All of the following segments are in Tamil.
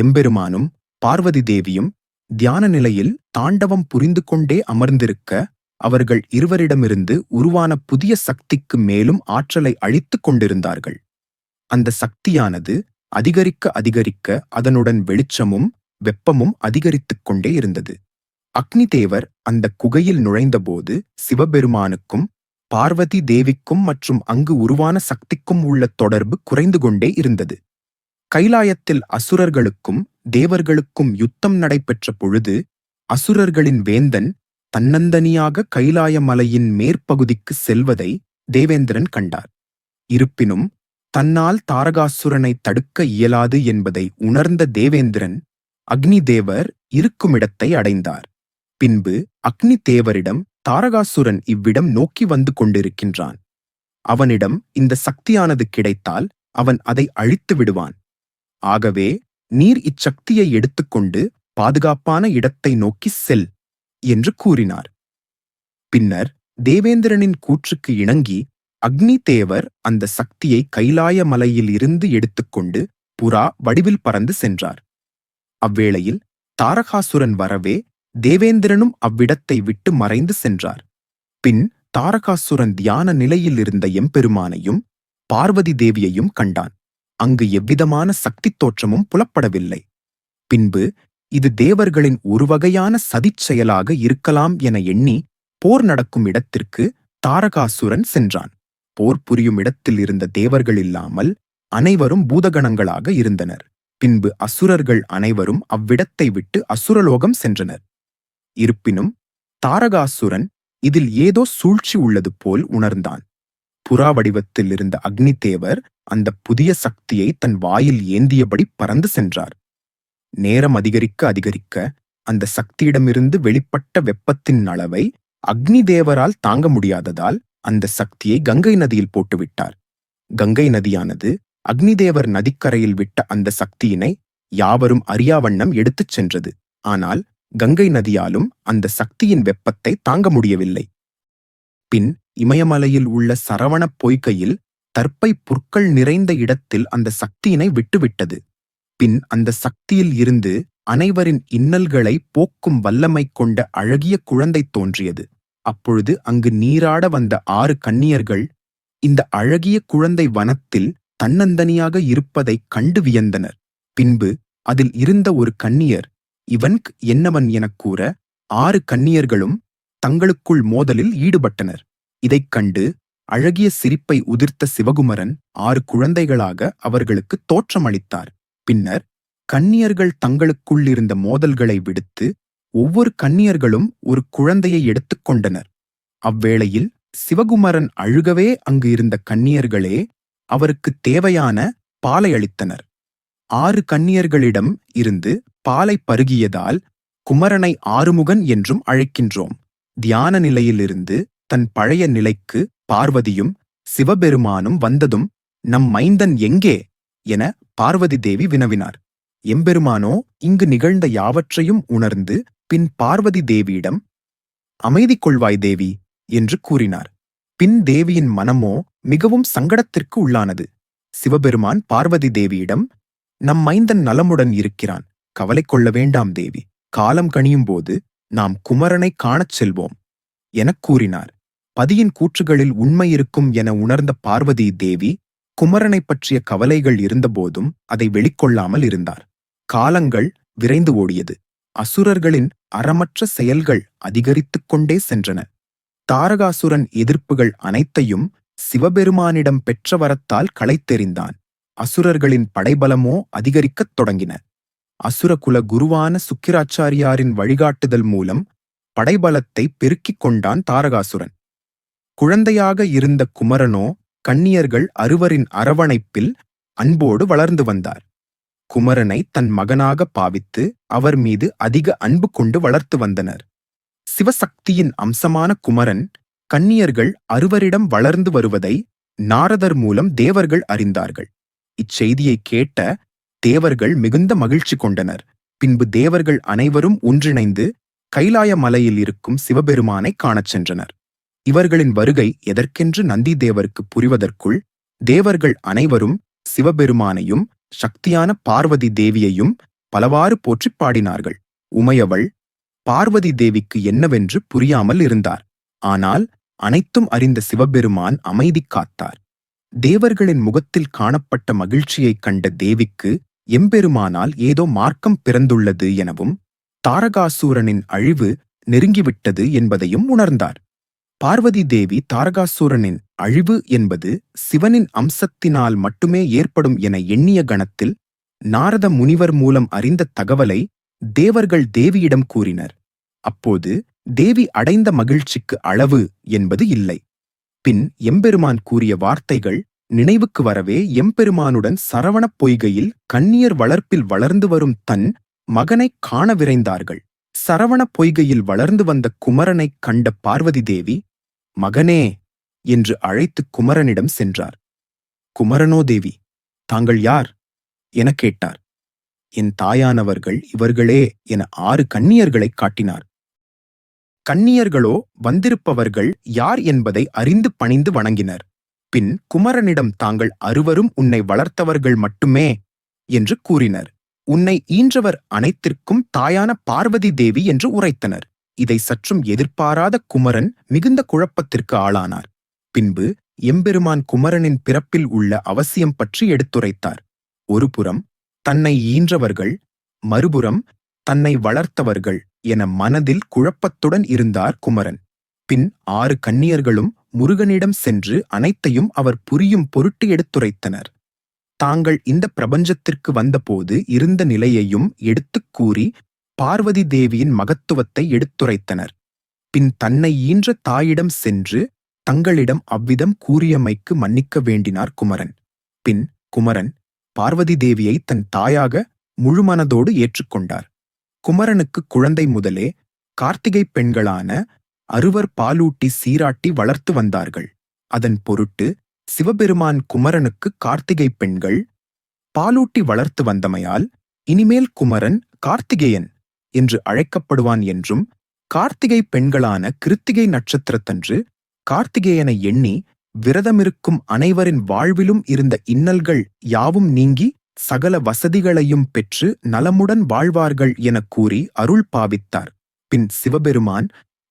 எம்பெருமானும் பார்வதி தேவியும் தியான நிலையில் தாண்டவம் புரிந்து கொண்டே அமர்ந்திருக்க அவர்கள் இருவரிடமிருந்து உருவான புதிய சக்திக்கு மேலும் ஆற்றலை அழித்துக் கொண்டிருந்தார்கள். அந்த சக்தியானது அதிகரிக்க அதிகரிக்க அதனுடன் வெளிச்சமும் வெப்பமும் அதிகரித்துக் கொண்டே இருந்தது. அக்னி தேவர் அந்த குகையில் நுழைந்தபோது சிவபெருமானுக்கும் பார்வதி தேவிக்கும் மற்றும் அங்கு உருவான சக்திக்கும் உள்ள தொடர்பு குறைந்து கொண்டே இருந்தது. கைலாயத்தில் அசுரர்களுக்கும் தேவர்களுக்கும் யுத்தம் நடைபெற்ற பொழுது அசுரர்களின் வேந்தன் தன்னந்தனியாக கைலாய மலையின் மேற்பகுதிக்கு செல்வதை தேவேந்திரன் கண்டார். இருப்பினும் தன்னால் தாரகாசுரனை தடுக்க இயலாது என்பதை உணர்ந்த தேவேந்திரன் அக்னி தேவர் இருக்குமிடத்தை அடைந்தார். பின்பு அக்னி தேவரிடம் தாரகாசுரன் இவ்விடம் நோக்கி வந்து கொண்டிருக்கின்றான். அவனிடம் இந்த சக்தியானது கிடைத்தால் அவன் அதை அழித்து விடுவான். ஆகவே நீர் இச்சக்தியை எடுத்துக்கொண்டு பாதுகாப்பான இடத்தை நோக்கி செல் என்று கூறினார். பின்னர் தேவேந்திரனின் கூற்றுக்கு இணங்கி அக்னி தேவர் அந்த சக்தியை கைலாய மலையில் இருந்து எடுத்துக்கொண்டு புறா வடிவில் பறந்து சென்றார். அவ்வேளையில் தாரகாசுரன் வரவே தேவேந்திரனும் அவ்விடத்தை விட்டு மறைந்து சென்றார். பின் தாரகாசுரன் தியான நிலையில் இருந்த எம்பெருமானையும் பார்வதி தேவியையும் கண்டான். அங்கு எவ்விதமான சக்தித் தோற்றமும் புலப்படவில்லை. பின்பு இது தேவர்களின் ஒரு வகையான சதிச் செயலாக இருக்கலாம் என எண்ணி போர் நடக்கும் இடத்திற்கு தாரகாசுரன் சென்றான். போர் புரியும் இடத்தில் இருந்த தேவர்கள் இல்லாமல் அனைவரும் பூதகணங்களாக இருந்தனர். பின்பு அசுரர்கள் அனைவரும் அவ்விடத்தை விட்டு அசுரலோகம் சென்றனர். இருப்பினும் தாரகாசுரன் இதில் ஏதோ சூழ்ச்சி உள்ளது போல் உணர்ந்தான். புறா வடிவத்தில் இருந்த அக்னி தேவர் அந்த புதிய சக்தியை தன் வாயில் ஏந்தியபடி பறந்து சென்றார். நேரம் அதிகரிக்க அதிகரிக்க அந்த சக்தியிடமிருந்து வெளிப்பட்ட வெப்பத்தின் அளவை அக்னி தேவரால் தாங்க முடியாததால் அந்த சக்தியை கங்கை நதியில் போட்டுவிட்டார். கங்கை நதியானது அக்னிதேவர் நதிக்கரையில் விட்ட அந்த சக்தியினை யாவரும் அறியாவண்ணம் எடுத்துச் சென்றது. ஆனால் கங்கை நதியாலும் அந்த சக்தியின் வெப்பத்தை தாங்க முடியவில்லை. பின் இமயமலையில் உள்ள சரவணப் பொய்கையில் தற்பை புற்கள் நிறைந்த இடத்தில் அந்த சக்தியினை விட்டுவிட்டது. பின் அந்த சக்தியில் இருந்து அனைவரின் இன்னல்களை போக்கும் வல்லமை கொண்ட அழகிய குழந்தை தோன்றியது. அப்பொழுது அங்கு நீராட வந்த ஆறு கன்னியர்கள் இந்த அழகிய குழந்தை வனத்தில் தன்னந்தனியாக இருப்பதைக் கண்டு வியந்தனர். பின்பு அதில் இருந்த ஒரு கன்னியர் இவன்க் என்னவன் எனக் கூற ஆறு கன்னியர்களும் தங்களுக்குள் மோதலில் ஈடுபட்டனர். இதைக் கண்டு அழகிய சிரிப்பை உதிர்த்த சிவகுமரன் ஆறு குழந்தைகளாக அவர்களுக்கு தோற்றமளித்தார். பின்னர் கன்னியர்கள் தங்களுக்குள் இருந்த மோதல்களை விடுத்து ஒவ்வொரு கன்னியர்களும் ஒரு குழந்தையை எடுத்துக்கொண்டனர் அவ்வேளையில் சிவகுமரன் அழுகவே அங்கு இருந்த கன்னியர்களே அவருக்கு தேவையான பாலை அளித்தனர். ஆறு கன்னியர்களிடம் இருந்து பாலை பருகியதால் குமரனை ஆறுமுகன் என்றும் அழைக்கின்றோம். தியான நிலையிலிருந்து தன் பழைய நிலைக்கு பார்வதியும் சிவபெருமானும் வந்ததும் நம் மைந்தன் எங்கே? என பார்வதி தேவி வினவினார். எம்பெருமானோ இங்கு நிகழ்ந்த யாவற்றையும் உணர்ந்து பின் பார்வதி தேவியிடம் அமைதி கொள்வாய் தேவி என்று கூறினார். பின் தேவியின் மனமோ மிகவும் சங்கடத்திற்கு உள்ளானது. சிவபெருமான் பார்வதி தேவியிடம் நம் மைந்தன் நலமுடன் இருக்கிறான். கவலை கொள்ள வேண்டாம் தேவி. காலம் கணியும் போது நாம் குமரனை காணச் செல்வோம் எனக் கூறினார். பதியின் கூற்றுகளில் உண்மை இருக்கும் என உணர்ந்த பார்வதி தேவி குமரனைப் பற்றிய கவலைகள் இருந்தபோதும் அதை வெளிக்கொள்ளாமல் இருந்தார். காலங்கள் விரைந்து ஓடியது. அசுரர்களின் அறமற்ற செயல்கள் அதிகரித்துக் கொண்டே சென்றன. தாரகாசுரன் எதிர்ப்புகள் அனைத்தையும் சிவபெருமானிடம் பெற்ற வரத்தால் களைத்தெறிந்தான். அசுரர்களின் படைபலமோ அதிகரிக்கத் தொடங்கின. அசுரகுல குருவான சுக்கிராச்சாரியாரின் வழிகாட்டுதல் மூலம் படைபலத்தை பெருக்கிக் கொண்டான் தாரகாசுரன். குழந்தையாக இருந்த குமரனோ கன்னியர்கள் அறுவரின் அரவணைப்பில் அன்போடு வளர்ந்து வந்தார். குமரனை தன் மகனாக பாவித்து அவர் மீது அதிக அன்பு கொண்டு வளர்த்து வந்தனர். சிவசக்தியின் அம்சமான குமரன் கன்னியர்கள் அறுவரிடம் வளர்ந்து வருவதை நாரதர் மூலம் தேவர்கள் அறிந்தார்கள். இச்செய்தியை கேட்ட தேவர்கள் மிகுந்த மகிழ்ச்சி கொண்டனர். பின்பு தேவர்கள் அனைவரும் ஒன்றிணைந்து கைலாய மலையில் இருக்கும் சிவபெருமானை காணச் சென்றனர். இவர்களின் வருகை எதற்கென்று நந்தி தேவருக்கு புரிவதற்குள் தேவர்கள் அனைவரும் சிவபெருமானையும் சக்தியான பார்வதி தேவியையும் பலவாறு போற்றிப் பாடினார்கள். உமையவள் பார்வதி தேவிக்கு என்னவென்று புரியாமல் இருந்தார். ஆனால் அனைத்தும் அறிந்த சிவபெருமான் அமைதி காத்தார். தேவர்களின் முகத்தில் காணப்பட்ட மகிழ்ச்சியைக் கண்ட தேவிக்கு எம்பெருமானால் ஏதோ மார்க்கம் பிறந்துள்ளது எனவும் தாரகாசூரனின் அழிவு நெருங்கிவிட்டது என்பதையும் உணர்ந்தார். பார்வதி தேவி தாரகாசூரனின் அழிவு என்பது சிவனின் அம்சத்தினால் மட்டுமே ஏற்படும் என எண்ணிய கணத்தில் நாரத முனிவர் மூலம் அறிந்த தகவலை தேவர்கள் தேவியிடம் கூறினர். அப்போது தேவி அடைந்த மகிழ்ச்சிக்கு அளவு என்பது இல்லை. பின் எம்பெருமான் கூறிய வார்த்தைகள் நினைவுக்கு வரவே எம்பெருமானுடன் சரவணப் பொய்கையில் கன்னியர் வளர்ப்பில் வளர்ந்து வரும் தன் மகனைக் காண விரைந்தார்கள். சரவணப் பொய்கையில் வளர்ந்து வந்த குமரனைக் கண்ட பார்வதி தேவி மகனே என்று அழைத்து குமரனிடம் சென்றார். குமரனோ தேவி தாங்கள் யார்? எனக் கேட்டார். என் தாயானவர்கள் இவர்களே என ஆறு கன்னியர்களைக் காட்டினார். கன்னியர்களோ வந்திருப்பவர்கள் யார் என்பதை அறிந்து பணிந்து வணங்கினர். பின் குமரனிடம் தாங்கள் அறுவரும் உன்னை வளர்த்தவர்கள் மட்டுமே என்று கூறினர். உன்னை ஈன்றவர் அனைத்திற்கும் தாயான பார்வதி தேவி என்று உரைத்தனர். இதை சற்றும் எதிர்பாராத குமரன் மிகுந்த குழப்பத்திற்கு ஆளானார். பின்பு எம்பெருமான் குமரனின் பிறப்பில் உள்ள அவசியம் பற்றி எடுத்துரைத்தார். ஒருபுறம் தன்னை ஈன்றவர்கள் மறுபுறம் தன்னை வளர்த்தவர்கள் என மனதில் குழப்பத்துடன் இருந்தார் குமரன். பின் ஆறு கன்னியர்களும் முருகனிடம் சென்று அனைத்தையும் அவர் புரியும் பொருட்டு எடுத்துரைத்தனர். தாங்கள் இந்த பிரபஞ்சத்திற்கு வந்தபோது இருந்த நிலையையும் எடுத்துக் கூறி பார்வதி தேவியின் மகத்துவத்தை எடுத்துரைத்தனர். பின் தன்னை ஈன்ற தாயிடம் சென்று தங்களிடம் அவ்விதம் கூறியமைக்கு மன்னிக்க வேண்டினார் குமரன். பின் குமரன் பார்வதி தேவியை தன் தாயாக முழுமனதோடு ஏற்றுக்கொண்டார். குமரனுக்கு குழந்தை முதலே கார்த்திகை பெண்களான அறுவர் பாலூட்டி சீராட்டி வளர்த்து வந்தார்கள். அதன் பொருட்டு சிவபெருமான் குமரனுக்கு கார்த்திகை பெண்கள் பாலூட்டி வளர்த்து வந்தமையால் இனிமேல் குமரன் கார்த்திகேயன் என்று அழைக்கப்படுவான் என்றும் கார்த்திகை பெண்களான கிருத்திகை நட்சத்திரத்தன்று கார்த்திகேயனை எண்ணி விரதமிருக்கும் அனைவரின் வாழ்விலும் இருந்த இன்னல்கள் யாவும் நீங்கி சகல வசதிகளையும் பெற்று நலமுடன் வாழ்வார்கள் எனக் கூறி அருள் பாவித்தார். பின் சிவபெருமான்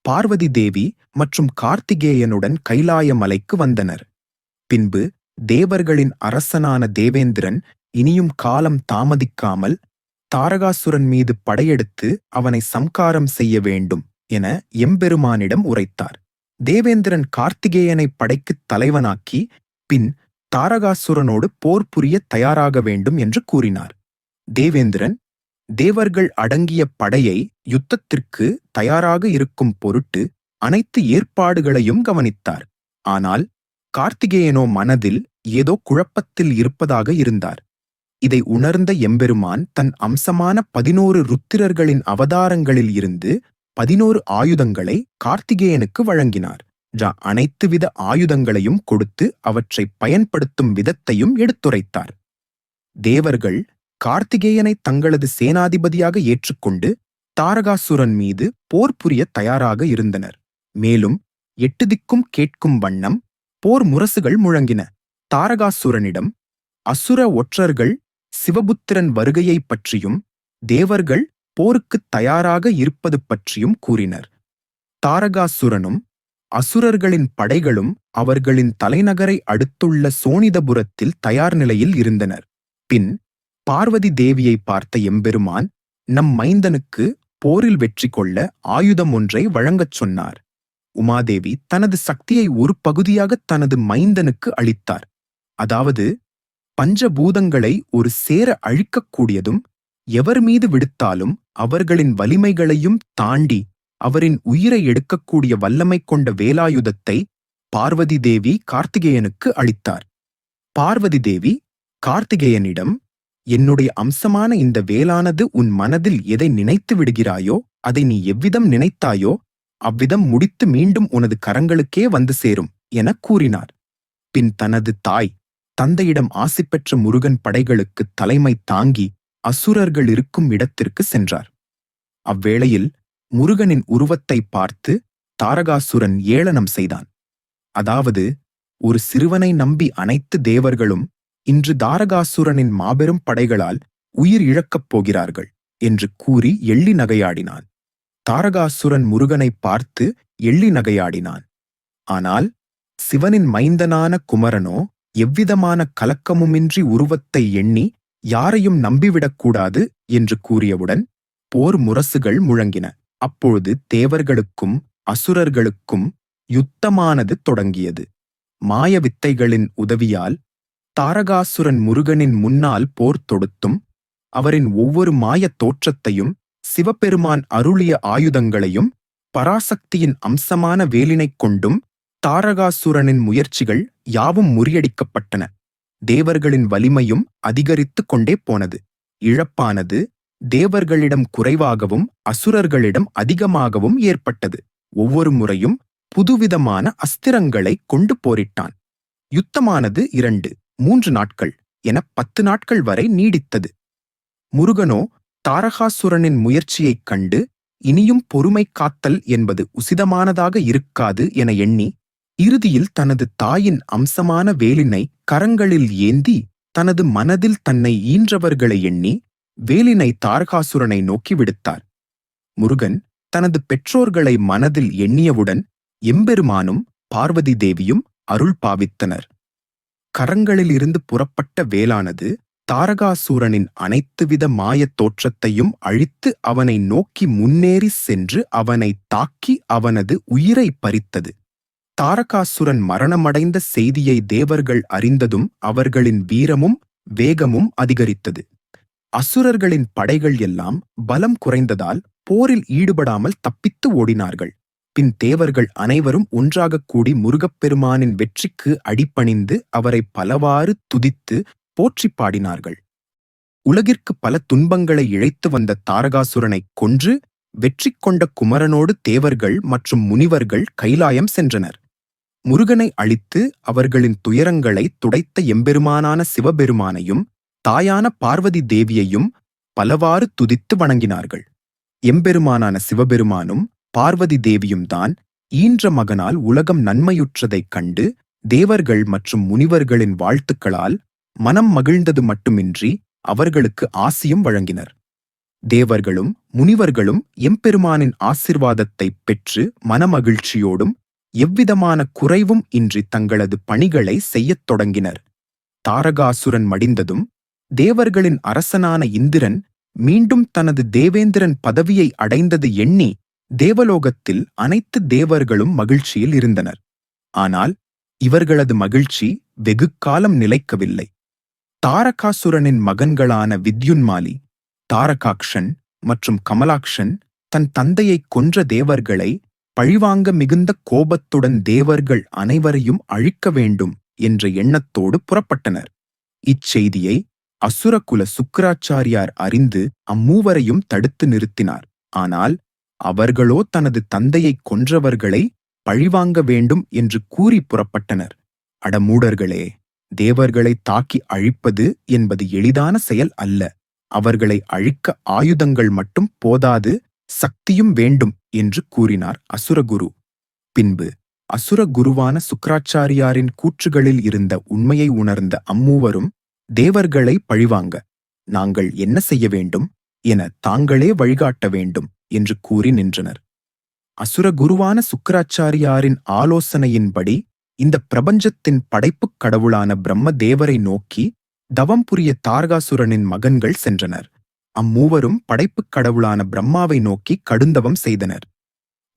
பார்வதி தேவி மற்றும் கார்த்திகேயனுடன் கைலாய மலைக்கு வந்தனர். பின்பு தேவர்களின் அரசனான தேவேந்திரன் இனியும் காலம் தாமதிக்காமல் தாரகாசுரன் மீது படையெடுத்து அவனை சம்காரம் செய்ய வேண்டும் என எம்பெருமானிடம் உரைத்தார். தேவேந்திரன் கார்த்திகேயனை படைக்குத் தலைவனாக்கி பின் தாரகாசுரனோடு போர் புரிய தயாராக வேண்டும் என்று கூறினார். தேவேந்திரன் தேவர்கள் அடங்கிய படையை யுத்தத்திற்கு தயாராக இருக்கும் பொருட்டு அனைத்து ஏற்பாடுகளையும் கவனித்தார். ஆனால் கார்த்திகேயனோ மனதில் ஏதோ குழப்பத்தில் இருப்பதாக இருந்தார். இதை உணர்ந்த எம்பெருமான் தன் அம்சமான பதினோரு ருத்திரர்களின் அவதாரங்களில் இருந்து பதினோரு ஆயுதங்களை கார்த்திகேயனுக்கு வழங்கினார். ஜா அனைத்து வித ஆயுதங்களையும் கொடுத்து அவற்றை பயன்படுத்தும் விதத்தையும் எடுத்துரைத்தார். தேவர்கள் கார்த்திகேயனை தங்களது சேனாதிபதியாக ஏற்றுக்கொண்டு தாரகாசுரன் மீது போர் புரிய தயாராக இருந்தனர். மேலும் எட்டு திக்கும் கேட்கும் வண்ணம் போர் முரசுகள் முழங்கின. தாரகாசுரனிடம் அசுர ஒற்றர்கள் சிவபுத்திரன் வருகையைப் பற்றியும் தேவர்கள் போருக்குத் தயாராக இருப்பது பற்றியும் கூறினர். தாரகாசுரனும் அசுரர்களின் படைகளும் அவர்களின் தலைநகரை அடுத்துள்ள சோனிதபுரத்தில் தயார் நிலையில் இருந்தனர். பின் பார்வதி தேவியை பார்த்த எம்பெருமான் நம் மைந்தனுக்கு போரில் வெற்றி கொள்ள ஆயுதம் ஒன்றை வழங்கச் சொன்னார். உமாதேவி தனது சக்தியை ஒரு பகுதியாக தனது மைந்தனுக்கு அளித்தார். அதாவது பஞ்சபூதங்களை ஒரு சேர அழிக்கக்கூடியதும் எவர் மீது விடுத்தாலும் அவர்களின் வலிமைகளையும் தாண்டி அவரின் உயிரை எடுக்கக்கூடிய வல்லமை கொண்ட வேலாயுதத்தை பார்வதி தேவி கார்த்திகேயனுக்கு அளித்தார். பார்வதி தேவி கார்த்திகேயனிடம் என்னுடைய அம்சமான இந்த வேலானது உன் மனதில் எதை நினைத்து விடுகிறாயோ அதை நீ எவ்விதம் நினைத்தாயோ அவ்விதம் முடித்து மீண்டும் உனது கரங்களுக்கே வந்து சேரும் எனக் கூறினார். பின் தனது தாய் தந்தையிடம் ஆசி பெற்ற முருகன் படைகளுக்கு தலைமை தாங்கி அசுரர்கள் இருக்கும் இடத்திற்கு சென்றார். அவ்வேளையில் முருகனின் உருவத்தை பார்த்து தாரகாசுரன் ஏளனம் செய்தான். அதாவது ஒரு சிறுவனை நம்பி அனைத்து தேவர்களும் இன்று தாரகாசுரனின் மாபெரும் படைகளால் உயிர் இழக்கப் போகிறார்கள் என்று கூறி எள்ளி நகையாடினான். தாரகாசுரன் முருகனை பார்த்து எள்ளி நகையாடினான். ஆனால் சிவனின் மைந்தனான குமரனோ எவ்விதமான கலக்கமுமின்றி உருவத்தை எண்ணி யாரையும் நம்பிவிடக்கூடாது என்று கூறியவுடன் போர் முரசுகள் முழங்கின. அப்பொழுது தேவர்களுக்கும் அசுரர்களுக்கும் யுத்தமானது தொடங்கியது. மாய வித்தைகளின் உதவியால் தாரகாசுரன் முருகனின் முன்னால் போர் தொடுத்தும் அவரின் ஒவ்வொரு மாயத் தோற்றத்தையும் சிவபெருமான் அருளிய ஆயுதங்களையும் பராசக்தியின் அம்சமான வேலினைக் கொண்டும் தாரகாசுரனின் முயற்சிகள் யாவும் முறியடிக்கப்பட்டன. தேவர்களின் வலிமையும் அதிகரித்துக் கொண்டே போனது. இழப்பானது தேவர்களிடம் குறைவாகவும் அசுரர்களிடம் அதிகமாகவும் ஏற்பட்டது. ஒவ்வொரு முறையும் புதுவிதமான அஸ்திரங்களை கொண்டு போரிட்டான். யுத்தமானது இரண்டு. மூன்று நாட்கள் என பத்து நாட்கள் வரை நீடித்தது. முருகனோ தாரகாசுரனின் முயற்சியைக் கண்டு இனியும் பொறுமை காத்தல் என்பது உசிதமானதாக இருக்காது என எண்ணி இறுதியில் தனது தாயின் அம்சமான வேலினை கரங்களில் ஏந்தி தனது மனதில் தன்னை ஈன்றவர்களை எண்ணி வேலினை தாரகாசுரனை நோக்கி விடுத்தார். முருகன் தனது பெற்றோர்களை மனதில் எண்ணியவுடன் எம்பெருமானும் பார்வதி தேவியும் அருள் பாவித்தனர். கரங்களிலிருந்து புறப்பட்ட வேலானது தாரகாசூரனின் அனைத்துவித மாயத் தோற்றத்தையும் அழித்து அவனை நோக்கி முன்னேறி சென்று அவனை தாக்கி அவனது உயிரை பறித்தது. தாரகாசுரன் மரணமடைந்த செய்தியை தேவர்கள் அறிந்ததும் அவர்களின் வீரமும் வேகமும் அதிகரித்தது. அசுரர்களின் படைகள் எல்லாம் பலம் குறைந்ததால் போரில் ஈடுபடாமல் தப்பித்து ஓடினார்கள். பின் தேவர்கள் அனைவரும் ஒன்றாகக் கூடி முருகப்பெருமானின் வெற்றிக்கு அடிபணிந்து அவரை பலவாறு துதித்து போற்றிப் பாடினார்கள். உலகிற்கு பல துன்பங்களை இழைத்து வந்த தாரகாசுரனைக் கொன்று வெற்றி கொண்ட குமரனோடு தேவர்கள் மற்றும் முனிவர்கள் கைலாயம் சென்றனர். முருகனை அழித்து அவர்களின் துயரங்களை துடைத்த எம்பெருமானான சிவபெருமானையும் தாயான பார்வதி தேவியையும் பலவாறு துதித்து வணங்கினார்கள். எம்பெருமானான சிவபெருமானும் பார்வதி தேவியும் தான் ஈன்ற மகனால் உலகம் நன்மையுற்றதைக் கண்டு தேவர்கள் மற்றும் முனிவர்களின் வாழ்த்துக்களால் மனம் மகிழ்ந்தது மட்டுமின்றி அவர்களுக்கு ஆசியும் வழங்கினர். தேவர்களும் முனிவர்களும் எம்பெருமானின் ஆசிர்வாதத்தைப் பெற்று மனமகிழ்ச்சியோடும் எவ்விதமான குறைவும் இன்றி தங்களது பணிகளை செய்யத் தொடங்கினர். தாரகாசுரன் மடிந்ததும் தேவர்களின் அரசனான இந்திரன் மீண்டும் தனது தேவேந்திரன் பதவியை அடைந்தது எண்ணி தேவலோகத்தில் அனைத்து தேவர்களும் மகிழ்ச்சியில் இருந்தனர். ஆனால் இவர்களது மகிழ்ச்சி வெகு காலம் நிலைக்கவில்லை. தாரகாசுரனின் மகன்களான வித்யுன்மாலி தாரகாக்ஷன் மற்றும் கமலாக்ஷன் தன் தந்தையைக் கொன்ற தேவர்களை பழிவாங்க மிகுந்த கோபத்துடன் தேவர்கள் அனைவரையும் அழிக்க வேண்டும் என்ற எண்ணத்தோடு புறப்பட்டனர். இச்செய்தியை அசுரகுல சுக்கராச்சாரியார் அறிந்து அம்மூவரையும் தடுத்து நிறுத்தினார். ஆனால் அவர்களோ தனது தந்தையைக் கொன்றவர்களை பழிவாங்க வேண்டும் என்று கூறி புறப்பட்டனர். அடமூடர்களே தேவர்களை தாக்கி அழிப்பது என்பது எளிதான செயல் அல்ல. அவர்களை அழிக்க ஆயுதங்கள் மட்டும் போதாது சக்தியும் வேண்டும் என்று கூறினார் அசுரகுரு. பின்பு அசுரகுருவான சுக்கராச்சாரியாரின் கூற்றுகளில் இருந்த உண்மையை உணர்ந்த அம்மூவரும் தேவர்களை பழிவாங்க நாங்கள் என்ன செய்ய வேண்டும்? என தாங்களே வழிகாட்ட வேண்டும். என்று கூறி நின்றனர். அசுரகுருவான சுக்கராச்சாரியாரின் ஆலோசனையின்படி இந்த பிரபஞ்சத்தின் படைப்புக் கடவுளான பிரம்ம தேவரை நோக்கி தவம் புரிய தார்காசுரனின் மகன்கள் சென்றனர். அம்மூவரும் படைப்புக் கடவுளான பிரம்மாவை நோக்கி கடுந்தவம் செய்தனர்.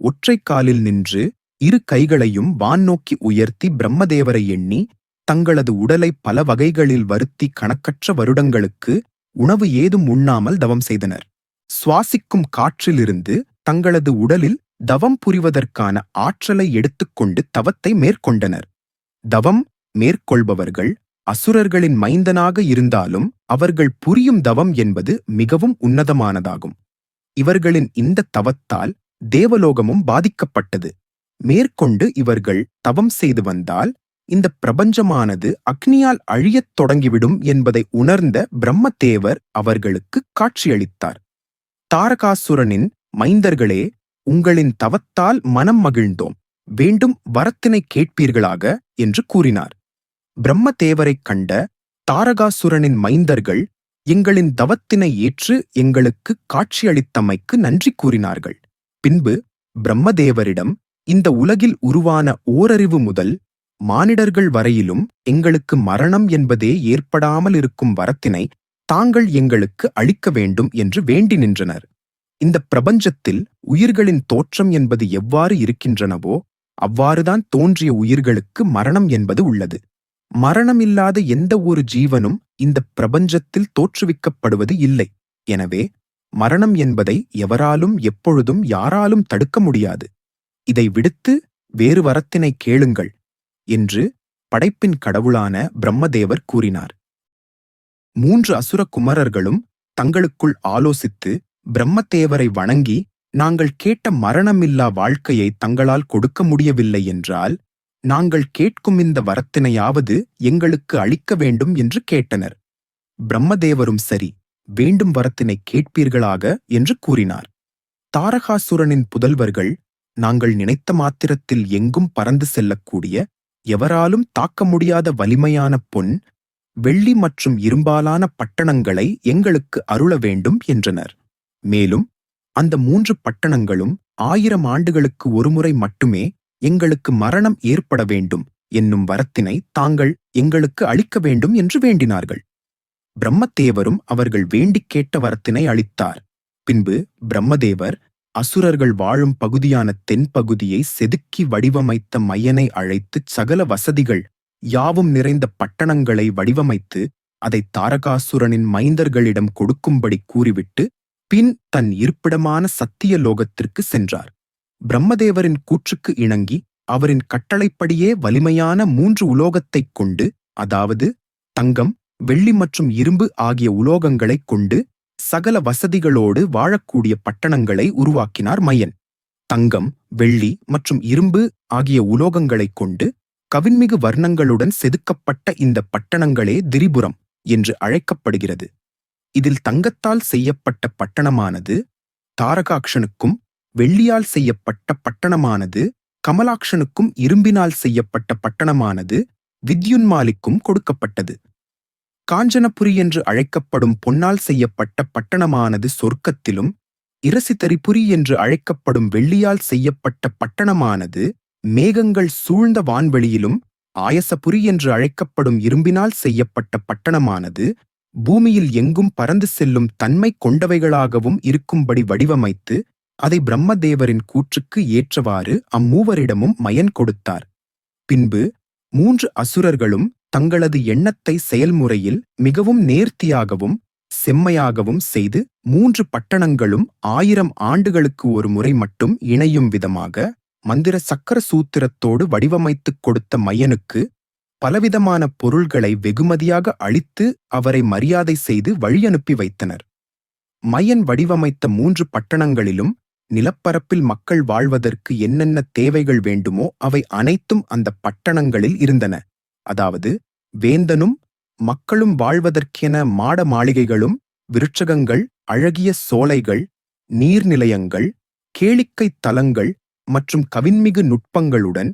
ஒற்றை காலில் நின்று இரு கைகளையும் வான் நோக்கி உயர்த்தி பிரம்மதேவரை எண்ணி தங்களது உடலை பல வகைகளில் வருத்தி கணக்கற்ற வருடங்களுக்கு உணவு ஏதும் உண்ணாமல் தவம் செய்தனர். சுவாசிக்கும் காற்றிலிருந்து தங்களது உடலில் தவம் புரிவதற்கான ஆற்றலை எடுத்துக்கொண்டு தவத்தை மேற்கொண்டனர். தவம் மேற்கொள்பவர்கள் அசுரர்களின் மைந்தனாக இருந்தாலும் அவர்கள் புரியும் தவம் என்பது மிகவும் உன்னதமானதாகும். இவர்களின் இந்த தவத்தால் தேவலோகமும் பாதிக்கப்பட்டது. மேற்கொண்டு இவர்கள் தவம் செய்து வந்தால் இந்த பிரபஞ்சமானது அக்னியால் அழியத் தொடங்கிவிடும் என்பதை உணர்ந்த பிரம்மதேவர் அவர்களுக்கு காட்சியளித்தார். தாரகாசுரனின் மைந்தர்களே உங்களின் தவத்தால் மனம் மகிழ்ந்தோம். வேண்டும் வரத்தினை கேட்பீர்களாக என்று கூறினார். பிரம்மதேவரைக் கண்ட தாரகாசுரனின் மைந்தர்கள் எங்களின் தவத்தினை ஏற்று எங்களுக்கு காட்சியளித்தமைக்கு நன்றி கூறினார்கள். பின்பு பிரம்மதேவரிடம் இந்த உலகில் உருவான ஓரறிவு முதல் மானிடர்கள் வரையிலும் எங்களுக்கு மரணம் என்பதே ஏற்படாமல் இருக்கும் வரத்தினை தாங்கள் எங்களுக்கு அளிக்க வேண்டும் என்று வேண்டி நின்றனர். இந்த பிரபஞ்சத்தில் உயிர்களின் தோற்றம் என்பது எவ்வாறு இருக்கின்றனவோ அவ்வாறுதான் தோன்றிய உயிர்களுக்கு மரணம் என்பது உள்ளது. மரணமில்லாத எந்த ஒரு ஜீவனும் இந்த பிரபஞ்சத்தில் தோற்றுவிக்கப்படுவது இல்லை. எனவே மரணம் என்பதை எவராலும் எப்பொழுதும் யாராலும் தடுக்க முடியாது. இதை விடுத்து வேறு வரத்தினை கேளுங்கள் என்று படைப்பின் கடவுளான பிரம்மதேவர் கூறினார். மூன்று அசுர குமரர்களும் தங்களுக்குள் ஆலோசித்து பிரம்மதேவரை வணங்கி நாங்கள் கேட்ட மரணமில்லா வாழ்க்கையை தங்களால் கொடுக்க முடியவில்லை என்றால் நாங்கள் கேட்கும் இந்த வரத்தினையாவது எங்களுக்கு அளிக்க வேண்டும் என்று கேட்டனர். பிரம்மதேவரும் சரி வேண்டும் வரத்தினை கேட்பீர்களாக என்று கூறினார். தாரகாசுரனின் புதல்வர்கள் நாங்கள் நினைத்த மாத்திரத்தில் எங்கும் பறந்து செல்லக்கூடிய எவராலும் தாக்க முடியாத வலிமையான பொன் வெள்ளி மற்றும் இரும்பாலான பட்டணங்களை எங்களுக்கு அருள வேண்டும் என்றனர். மேலும் அந்த மூன்று பட்டணங்களும் ஆயிரம் ஆண்டுகளுக்கு ஒருமுறை மட்டுமே எங்களுக்கு மரணம் ஏற்பட வேண்டும் என்னும் வரத்தினை தாங்கள் எங்களுக்கு அளிக்க வேண்டும் என்று வேண்டினார்கள். பிரம்மதேவரும் அவர்கள் வேண்டிக் கேட்ட வரத்தினை அளித்தார். பின்பு பிரம்மதேவர் அசுரர்கள் வாழும் பகுதியான தென்பகுதியை செதுக்கி வடிவமைத்த மையனை அழைத்துச் சகல வசதிகள் யாவும் நிறைந்த பட்டணங்களை வடிவமைத்து அதை தாரகாசுரனின் மைந்தர்களிடம் கொடுக்கும்படி கூறிவிட்டு பின் தன் இருப்பிடமான சத்திய லோகத்திற்கு சென்றார். பிரம்மதேவரின் கூற்றுக்கு இணங்கி அவரின் கட்டளைப்படியே வலிமையான மூன்று உலோகத்தைக் கொண்டு அதாவது தங்கம் வெள்ளி மற்றும் இரும்பு ஆகிய உலோகங்களைக் கொண்டு சகல வசதிகளோடு வாழக்கூடிய பட்டணங்களை உருவாக்கினார் மையன். தங்கம் வெள்ளி மற்றும் இரும்பு ஆகிய உலோகங்களைக் கொண்டு கவின்மிகு வர்ணங்களுடன் செதுக்கப்பட்ட இந்த பட்டணங்களே திரிபுரம் என்று அழைக்கப்படுகிறது. இதில் தங்கத்தால் செய்யப்பட்ட பட்டணமானது தாரகாக்ஷனுக்கும் வெள்ளியால் செய்யப்பட்ட பட்டணமானது கமலாக்ஷனுக்கும் இரும்பினால் செய்யப்பட்ட பட்டணமானது வித்யுன்மாலிக்கும் கொடுக்கப்பட்டது. காஞ்சனபுரி என்று அழைக்கப்படும் பொன்னால் செய்யப்பட்ட பட்டணமானது சொர்க்கத்திலும் இரசித்தரிபுரி என்று அழைக்கப்படும் வெள்ளியால் செய்யப்பட்ட பட்டணமானது மேகங்கள் சூழ்ந்த வான்வெளியிலும் ஆயசபுரி என்று அழைக்கப்படும் இரும்பினால் செய்யப்பட்ட பட்டணமானது பூமியில் எங்கும் பறந்து செல்லும் தன்மை கொண்டவைகளாகவும் இருக்கும்படி வடிவமைத்து அதை பிரம்மதேவரின் கூற்றுக்கு ஏற்றவாறு அம்மூவரிடமும் மயன் கொடுத்தார். பின்பு மூன்று அசுரர்களும் தங்களது எண்ணத்தை செயல்முறையில் மிகவும் நேர்த்தியாகவும் செம்மையாகவும் செய்து மூன்று பட்டணங்களும் ஆயிரம் ஆண்டுகளுக்கு ஒரு முறை மட்டும் இணையும் விதமாக மந்திர சக்கர சூத்திரத்தோடு வடிவமைத்துக் கொடுத்த மையனுக்கு பலவிதமான பொருள்களை வெகுமதியாக அளித்து அவரை மரியாதை செய்து வழியனுப்பி வைத்தனர். மையன் வடிவமைத்த மூன்று பட்டணங்களிலும் நிலப்பரப்பில் மக்கள் வாழ்வதற்கு என்னென்ன தேவைகள் வேண்டுமோ அவை அனைத்தும் அந்த பட்டணங்களில் இருந்தன. அதாவது வேந்தனும் மக்களும் வாழ்வதற்கென மாட மாளிகைகளும் விருட்சகங்கள் அழகிய சோலைகள் நீர்நிலையங்கள் கேளிக்கை தலங்கள் மற்றும் கவின்மிகு நுட்பங்களுடன்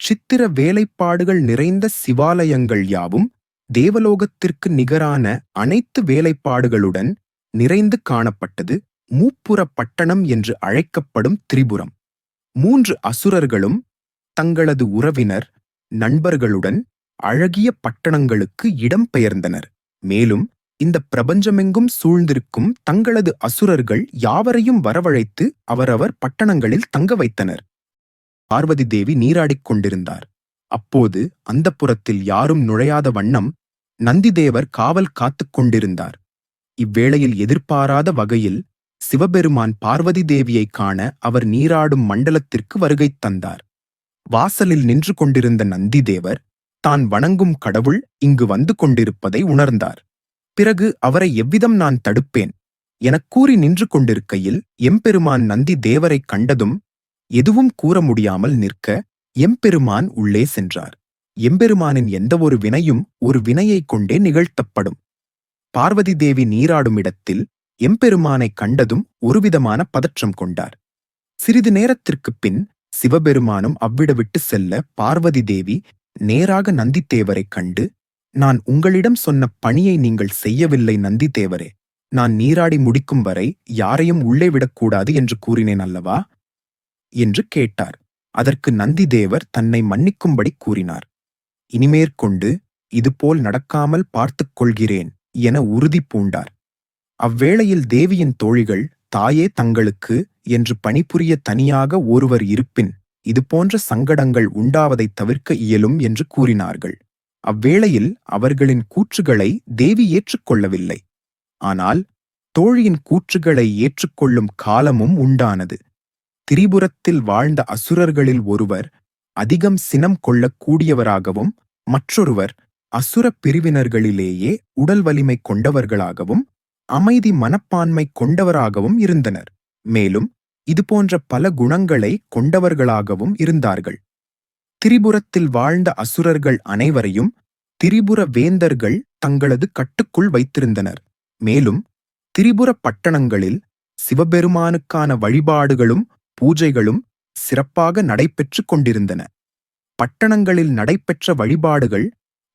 சித்திர வேலைப்பாடுகள் நிறைந்த சிவாலயங்கள் யாவும் தேவலோகத்திற்கு நிகரான அனைத்து வேலைப்பாடுகளுடன் நிறைந்து காணப்பட்டது மூப்புற பட்டணம் என்று அழைக்கப்படும் திரிபுரம். மூன்று அசுரர்களும் தங்களது உறவினர் நண்பர்களுடன் அழகிய பட்டணங்களுக்கு இடம் பெயர்ந்தனர் மேலும் இந்த பிரபஞ்சமெங்கும் சூழ்ந்திருக்கும் தங்களது அசுரர்கள் யாவரையும் வரவழைத்து அவரவர் பட்டணங்களில் தங்க வைத்தனர். பார்வதி தேவி நீராடிக் கொண்டிருந்தார். அப்போது அந்த புறத்தில் யாரும் நுழையாத வண்ணம் நந்திதேவர் காவல் காத்துக் கொண்டிருந்தார். இவ்வேளையில் எதிர்பாராத வகையில் சிவபெருமான் பார்வதி தேவியைக் காண அவர் நீராடும் மண்டலத்திற்கு வருகை தந்தார். வாசலில் நின்று கொண்டிருந்த நந்திதேவர் தான் வணங்கும் கடவுள் இங்கு வந்து கொண்டிருப்பதை உணர்ந்தார். பிறகு அவரை எவ்விதம் நான் தடுப்பேன்? எனக் கூறி நின்று கொண்டிருக்கையில் எம்பெருமான் நந்தி தேவரைக் கண்டதும் எதுவும் கூற முடியாமல் நிற்க எம்பெருமான் உள்ளே சென்றார். எம்பெருமானின் எந்தவொரு வினையும் ஒரு வினையைக் கொண்டே நிகழ்த்தப்படும். பார்வதி தேவி நீராடும் இடத்தில் எம்பெருமானைக் கண்டதும் ஒருவிதமான பதற்றம் கொண்டார். சிறிது நேரத்திற்குப் பின் சிவபெருமானும் அவ்விட விட்டு செல்ல பார்வதி தேவி நேராக நந்தித்தேவரைக் கண்டு நான் உங்களிடம் சொன்ன பணியை நீங்கள் செய்யவில்லை நந்தி தேவரே. நான் நீராடி முடிக்கும் வரை யாரையும் உள்ளே விடக்கூடாது என்று கூறினேன் அல்லவா? என்று கேட்டார். அதற்கு நந்திதேவர் தன்னை மன்னிக்கும்படி கூறினார். இனிமேற்கொண்டு இதுபோல் நடக்காமல் பார்த்துக் கொள்கிறேன் என உறுதி பூண்டார். அவ்வேளையில் தேவியின் தோழிகள் தாயே தங்களுக்கு என்று பணிபுரிய தனியாக ஒருவர் இருப்பின் இதுபோன்ற சங்கடங்கள் உண்டாவதைத் தவிர்க்க இயலும் என்று கூறினார்கள். அவ்வேளையில் அவர்களின் கூற்றுகளை தேவி ஏற்றுக்கொள்ளவில்லை. ஆனால் தோழியின் கூற்றுகளை ஏற்றுக்கொள்ளும் காலமும் உண்டானது. திரிபுரத்தில் வாழ்ந்த அசுரர்களில் ஒருவர் அதிகம் சினம் கொள்ளக்கூடியவராகவும் மற்றொருவர் அசுர பிரிவினர்களிலேயே உடல் வலிமை கொண்டவர்களாகவும் அமைதி மனப்பான்மை கொண்டவராகவும் இருந்தனர். மேலும் இதுபோன்ற பல குணங்களை கொண்டவர்களாகவும் இருந்தார்கள். திரிபுரத்தில் வாழ்ந்த அசுரர்கள் அனைவரையும் திரிபுர வேந்தர்கள் தங்களது கட்டுக்குள் வைத்திருந்தனர். மேலும் திரிபுர பட்டணங்களில் சிவபெருமானுக்கான வழிபாடுகளும் பூஜைகளும் சிறப்பாக நடைபெற்று கொண்டிருந்தன. பட்டணங்களில் நடைபெற்ற வழிபாடுகள்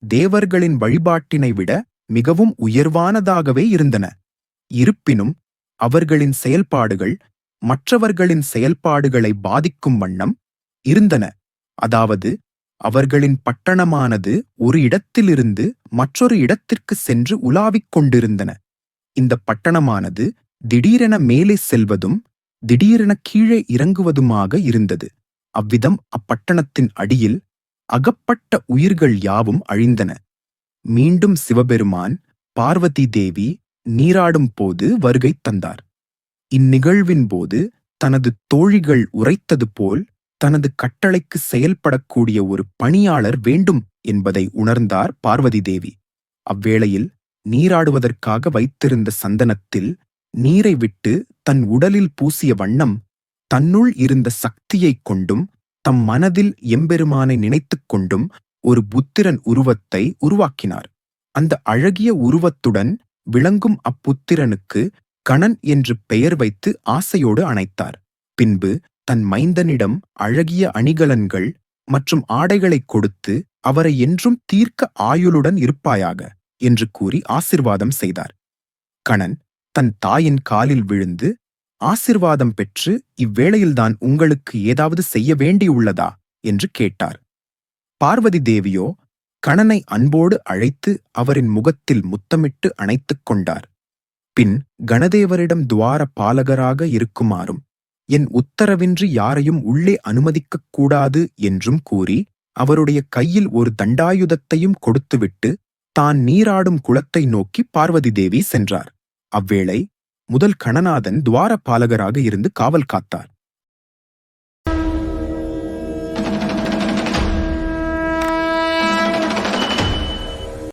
தேவர்களின் வழிபாட்டினை விட மிகவும் உயர்வானதாகவே இருந்தன. இருப்பினும் அவர்களின் செயல்பாடுகள் மற்றவர்களின் செயல்பாடுகளை பாதிக்கும் வண்ணம் இருந்தன. அதாவது அவர்களின் பட்டணமானது ஒரு இடத்திலிருந்து மற்றொரு இடத்திற்கு சென்று உலாவிக் கொண்டிருந்தன. இந்த பட்டணமானது திடீரென மேலே செல்வதும் திடீரென கீழே இறங்குவதுமாக இருந்தது. அவ்விதம் அப்பட்டணத்தின் அடியில் அகப்பட்ட உயிர்கள் யாவும் அழிந்தன. மீண்டும் சிவபெருமான் பார்வதி தேவி நீராடும் போது வருகை தந்தார். இந்நிகழ்வின் போது தனது தோழிகள் உரைத்தது போல் தனது கட்டளைக்கு செயல்படக்கூடிய ஒரு பணியாளர் வேண்டும் என்பதை உணர்ந்தார் பார்வதி தேவி அவ்வேளையில் நீராடுவதற்காக வைத்திருந்த சந்தனத்தில் நீரை விட்டு தன் உடலில் பூசிய வண்ணம் தன்னுள் இருந்த சக்தியைக் கொண்டும் தம் மனதில் எம்பெருமானை நினைத்துக் கொண்டும் ஒரு புத்திரன் உருவத்தை உருவாக்கினார். அந்த அழகிய உருவத்துடன் விளங்கும் அப்புத்திரனுக்கு கணன் என்று பெயர் வைத்து ஆசையோடு அணைத்தார். பின்பு தன் மைந்தனிடம் அழகிய அணிகலன்கள் மற்றும் ஆடைகளைக் கொடுத்து அவரை என்றும் தீர்க்க ஆயுளுடன் இருப்பாயாக என்று கூறி ஆசிர்வாதம் செய்தார். கணன் தன் தாயின் காலில் விழுந்து ஆசிர்வாதம் பெற்று இவ்வேளையில்தான் உங்களுக்கு ஏதாவது செய்ய வேண்டியுள்ளதா என்று கேட்டார். பார்வதி தேவியோ கணனை அன்போடு அழைத்து அவரின் முகத்தில் முத்தமிட்டு அணைத்துக் கொண்டார். பின் கணதேவரிடம் துவார பாலகராக இருக்குமாறும் என் உத்தரவின்றி யாரையும் உள்ளே அனுமதிக்கக் கூடாது என்றும் கூறி அவருடைய கையில் ஒரு தண்டாயுதத்தையும் கொடுத்துவிட்டு தான் நீராடும் குளத்தை நோக்கி பார்வதி தேவி சென்றார். அவ்வேளை முதல் கணநாதன் துவார பாலகராக இருந்து காவல் காத்தார்.